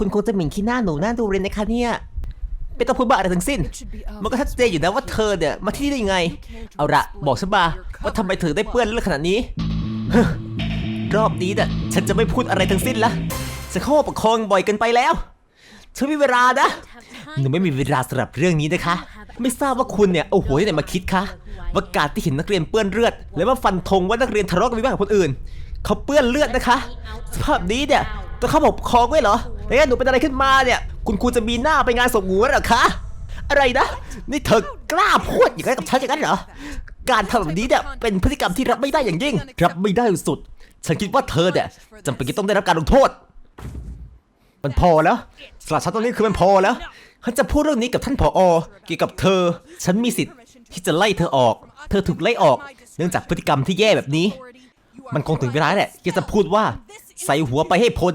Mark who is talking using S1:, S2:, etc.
S1: คุณคงจะหมิ่นขี้หน้าหนูหน้าดูเลยนะคะเนี่ยไม่ต้องพูดบ้าอะไรทั้งสิ้น มันก็ชัดเจนอยู่นะว่าเธอเนี่ยมาที่นี่ได้ยังไง เอาละบอกฉันมาว่าทำไมเธอได้เปื้อนเลือดขนาดนี้ รอบนี้เนี่ยฉันจะไม่พูดอะไรทั้งสิ้นละจะเข้าประคองบ่อยเกินไปแล้วฉันมีเวลานะ หนูไม่มีเวลาสำหรับเรื่องนี้นะคะ ไม่ทราบว่าคุณเนี่ยเอาหัวที่ไหนมาคิดคะว่าการที่เห็นนักเรียนเปื้อนเลือด และว่าฟันธงว่านักเรียนทะเลาะกันวิวากับคนอื่น เขาเปื้อนเลือดนะคะ สภาพนี้เนี่ย ต้องเข้ามาปกคองไว้เหรอแล้วถ้าหนูเป็นอะไรขึ้นมาเนี่ย คุณครูจะมีหน้าไปงานศพหนูเหรอคะ อะไรนะ นี่เธอกล้าพูดอย่างนั้นกับฉันอย่างนั้นเหรอ การทำแบบนี้เนี่ยเป็นพฤติกรรมที่รับไม่ได้อย่างยิ่ง รับไม่ได้สุด ฉันคิดว่าเธอเนี่ยจำเป็นจะต้องได้รับการลงโทษ มันพอแล้วสำหรับฉันตรงนี้คือมันพอแล้ว ฉันจะพูดเรื่องนี้กับท่านผอ เกี่ยวกับเธอ ฉันมีสิทธิ์ที่จะไล่เธอออก เธอถูกไล่ออก เนื่องจากพฤติกรรมที่แย่แบบนี้ มันคงถึงเวลาแหละที่จะพูดว่า ใส่หัวไปให้พ้น